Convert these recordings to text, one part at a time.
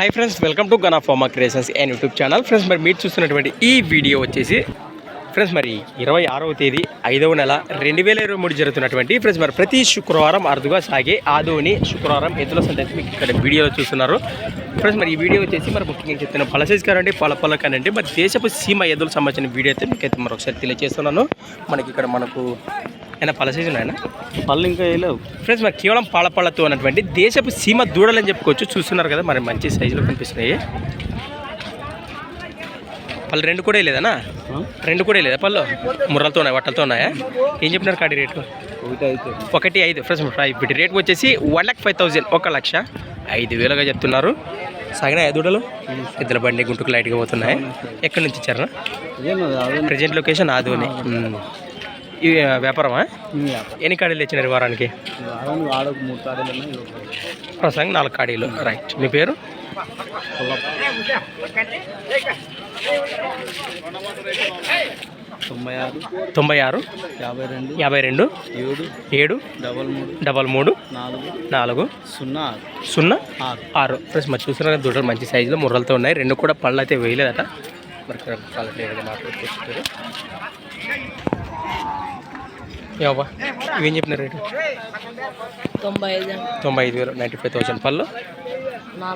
Hi friends welcome to Gana pharma creations and YouTube channel friends మరి మీరు చూస్తున్నటువంటి ఈ వీడియో వచ్చేసి ఫ్రెండ్స్ మరి ఇరవై ఆరవ తేదీ ఐదవ నెల రెండు వేల ఇరవై మూడు జరుగుతున్నటువంటి ఫ్రెండ్స్ మరి ప్రతి శుక్రవారం అరుదుగా సాగే ఆదోని శుక్రవారం ఎద్దుల సంత మీకు ఇక్కడ వీడియోలో చూస్తున్నారు. ఫ్రెండ్స్ మరి ఈ వీడియో వచ్చేసి మరి ముఖ్యంగా చెప్తున్న పలసైజ్ కానండి పలపల పల కానండి మరి దేశపు సీమ ఎదులకు సంబంధించిన వీడియో అయితే మీకైతే మరొకసారి తెలియజేస్తున్నాను. మనకి ఇక్కడ మనకు అయినా పలసైజ్ ఉన్నాయన్నా పళ్ళు ఇంకా వేయలేవు. ఫ్రెండ్స్ మరి కేవలం పాలపళ్ళతో ఉన్నటువంటి దేశపు సీమ దూడలని చెప్పుకోవచ్చు. చూస్తున్నారు కదా మరి మంచి సైజులో కనిపిస్తున్నాయి. పళ్ళు రెండు కూడా లేదనా రెండు కూడా లేదా పళ్ళు? ముర్రలతో ఉన్నాయి వట్టలతో ఉన్నాయా? ఏం చెప్పినారు కాడి రేటు? ఒకటి ఐదు. ఫ్రెండ్స్ వీటి రేట్ వచ్చేసి వన్ లాక్ ఫైవ్ థౌజండ్ ఒక లక్ష ఐదు వేలుగా చెప్తున్నారు. సాగిన దూడలు? ఇద్దరు బండి గుంటుకు లైట్గా పోతున్నాయి. ఎక్కడి నుంచి ఇచ్చారా ప్రజెంట్ లొకేషన్ ఆదోని. వ్యాపారమా? ఎన్ని కాడీలు ఇచ్చినారు ఈ వారానికి. ప్రస్తుతానికి నాలుగు కాడీలు. రైట్ మీ పేరు? తొంభై ఆరు. తొంభై ఆరు. యాభై రెండు. యాభై రెండు. ఏడు. ఏడు. డబల్ మూడు. డబల్ మూడు. నాలుగు. నాలుగు. సున్నా ఆరు. సున్నా ఆరు. ఆరు. ప్లస్ మరి చూస్తున్నారు? కదా దూడలు మంచి సైజులో ముర్రలతో ఉన్నాయి. రెండు కూడా పళ్ళు అయితే వేయలేదట. మరి ఏవా ఇవేం చెప్పినారు రేటు తొంభై ఐదు తొంభై ఐదు వేలు నైంటీ ఫైవ్ థౌసండ్ పళ్ళు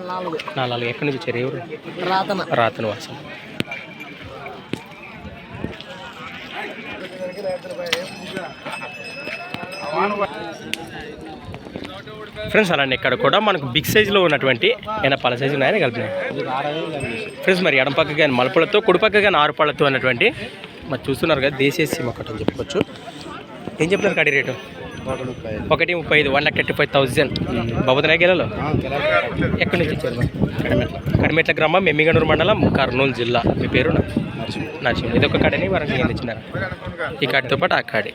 నాలుగు నాలుగు ఎక్కడి నుంచి వచ్చారు ఎవరు రాతన రాతను వాసం ఫ్రెండ్స్ అలానే ఇక్కడ కూడా మనకు బిగ్ సైజులో ఉన్నటువంటి ఏమైనా పల సైజు ఉన్నాయని కలిపినాయి ఫ్రెండ్స్ మరి ఎడం పక్క కానీ మలుపులతో కుడి పక్క కానీ ఆరు పళ్ళతో ఉన్నటువంటి మరి చూస్తున్నారు కదా దేశీయ సీమ ఒకటి అని చెప్పుకోవచ్చు. ఏం చెప్పినారు కడి రేటు? ఒకటి ముప్పై ఐదు one lakh thirty five thousand బాబుతున్నాయి గెలలో? ఎక్కడి నుంచి ఇచ్చారు కడిమెట్ల. కడిమెట్ల గ్రామం మెమ్మిగనూరు మండలం కర్నూలు జిల్లా. మీ పేరు నరసింహ. ఇది ఒక కాడని వరంగల్ కింద ఇచ్చినారు ఈ కాడితో పాటు ఆ కాడి.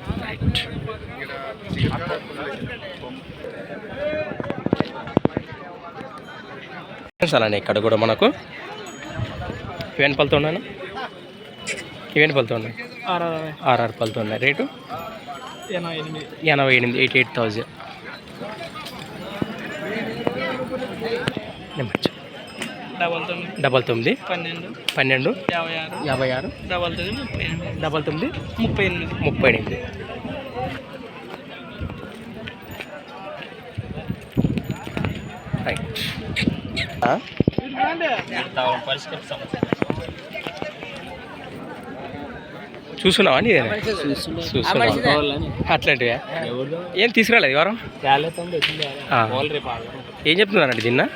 రైట్ అలానే ఇక్కడ కూడా మనకు ఇవన్నీ పలుతూ ఉన్నాను ఇవన్నీ పలుతూ ఉన్నాయి? ఆర్ఆర్ పలుతూ ఉన్నాయి? రేటు? ఎనభై ఎనిమిది. ఎనభై ఎనిమిది ఎయిటీ ఎయిట్ థౌజండ్. డబల్ తొమ్మిది. డబల్ తొమ్మిది. పన్నెండు. పన్నెండు. యాభై ఆరు. యాభై ఆరు. డబల్ తొమ్మిది ముప్పై ఎనిమిది. డబల్ తొమ్మిది. ముప్పై ఎనిమిది. ముప్పై ఎనిమిది. రైట్. ఆ? చూస్తున్నావా నీ చూస్తున్నావా? అట్లాంటివా? ఏం తీసుకురాలేదు వారం ఆ. ఏం చెప్తున్నారండి దీన్న?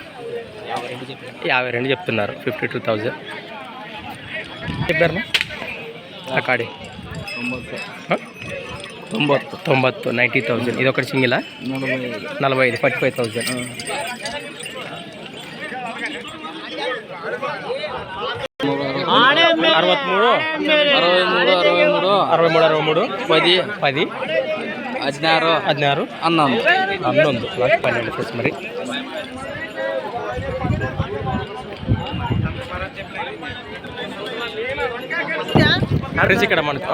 యాభై రెండు చెప్తున్నారు. Fifty two thousand. చెప్పారు అకాడి. తొంభత్తు. తొంభత్తు. Ninety thousand. ఇది ఒకటి సింగిలా? నలభై ఐదు. నలభై ఐదు ఫార్టీ ఫైవ్ థౌజండ్. అరవత్మూడు అరవై మూడు అరవై మూడు అరవై మూడు అరవై మూడు పది పది పదినారు అన్నాను హన్నొందు నాకు పన్నెండు ప్లస్ మరి. ఫ్రెండ్స్ ఇక్కడ మనకు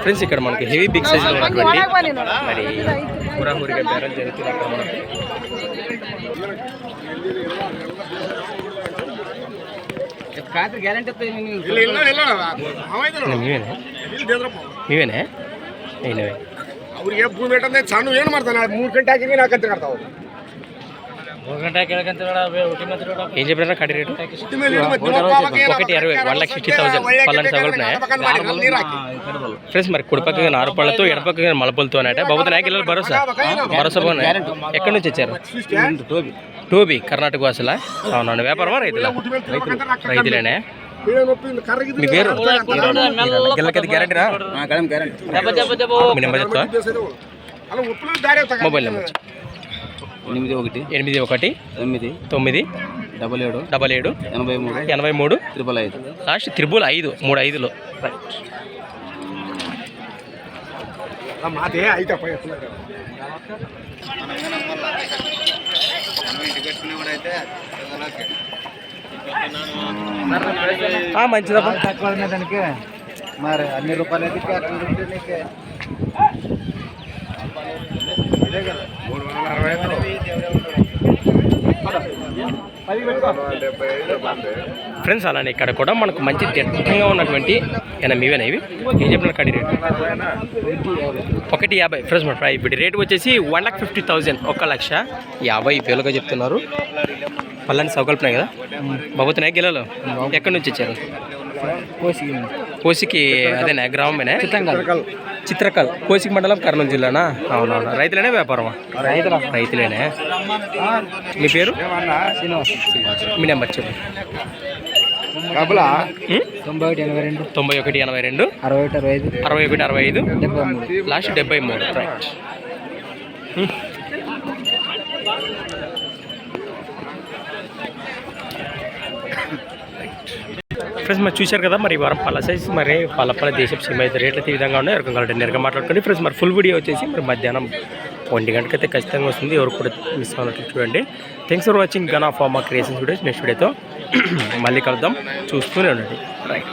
ఫ్రెండ్స్ ఇక్కడ మనకు హెవీ బిగ్ సైజ్ ఉన్నటువంటి మరి హురాహురిగా బేరం జరుగుతుంది అక్కడ మనకు. ಖಾತ್ರಿ ಗ್ಯಾರಂಟಿ ನೀವೇನೇ? ನೀವೇ? ಅವ್ರಿಗೆ ಭೂಮಿ ಸಣ್ಣ ಏನು ಮಾಡ್ತಾನೆ? ಮೂರು ಗಂಟೆ ಹಾಕಿ ನಾಲ್ಕು ಗಂಟೆ ಕಟ್ತಾವೆ ఏం కడి రేటు? ఒకటి అరవై వన్ లాక్ సిక్స్టీ థౌసండ్ పల్లని సగలున్నాయి ఫ్రెండ్స్ మరి కుడిపక్కగా నారు పళ్ళతో ఎడపక్కగా మలపలతో అంటే బాబుతున్నాయి గిల్లలు భరోసా? భరోసా బాగున్నాయి? ఎక్కడి నుంచి వచ్చారు? టోబీ కర్ణాటక వాసులా? అవునండి వ్యాపారమా రైతులా? రైతులేనే? మీ పేరు? గిల్లకది గ్యారంటీనా మీ నెంబర్ చెప్తా మొబైల్ నెంబర్. ఎనిమిది ఒకటి ఎనిమిది ఒకటి తొమ్మిది తొమ్మిది డబల్ ఏడు డబల్ ఏడు ఎనభై మూడు ఎనభై మూడు త్రిబల్ ఐదు. లాస్ట్ త్రిబుల్ ఐదు మూడు ఐదులో. మంచిదబ్బా. తక్కువ దానికి మరి అన్ని రూపాయలు అయితే మూడు వందల అరవై ఫ్రెండ్స్ అలానే ఇక్కడ కూడా మనకు మంచి దట్టంగా ఉన్నటువంటి ఏనా మీవేనా ఇవి. ఏం చెప్పిన కడి రేట్? ఒకటి యాభై. ఫ్రెండ్స్ మన ఫ్రై ఇప్పుడు రేట్ వచ్చేసి వన్ లాక్ ఫిఫ్టీ థౌజండ్. ఒక లక్ష యాభై వేలుగా చెప్తున్నారు. పల్లని సౌకల్పనే కదా? బాబుతున్నాయి గిలలో ఎక్కడి నుంచి వచ్చారు కోసికి అదేనా గ్రామమేనా? చిత్రకల్ కోసికి మండలం కర్నూలు జిల్లానా? అవునవును. రైతులేనే వ్యాపారమా? రైతుల. రైతులేనే. మీ పేరు? మీ నెంబర్ చెప్పు? తొంభై ఒకటి ఎనభై రెండు. తొంభై ఒకటి ఎనభై రెండు. అరవై ఒకటి అరవై ఐదు. అరవై ఒకటి అరవై ఐదు. డెబ్బై మూడు. లాస్ట్ డెబ్బై మూడు రైట్ ఫ్రెండ్స్ మరి చూశారు కదా మరి ఈ వారం పళ్ళ సైజ్ మరి పళ్ళ పళ్ళ దేశపు సిమ్ అయితే రేట్లు అయితే ఈ విధంగా ఉన్నాయి. ఎవరికి కావాలంటే నేరుగా మాట్లాడుకోండి. ఫ్రెండ్స్ మరి ఫుల్ వీడియో వచ్చేసి మరి మధ్యాహ్నం ఒంటి గంటకి అయితే ఖచ్చితంగా వస్తుంది. ఎవరు కూడా మిస్ అవ్వనట్లు చూడండి. Thanks for watching gun of మా క్రియేషన్స్ వీడియోస్ నెక్స్ట్ వీడియోతో మళ్ళీ కలుద్దాం. చూస్తూనే ఉండండి. రైట్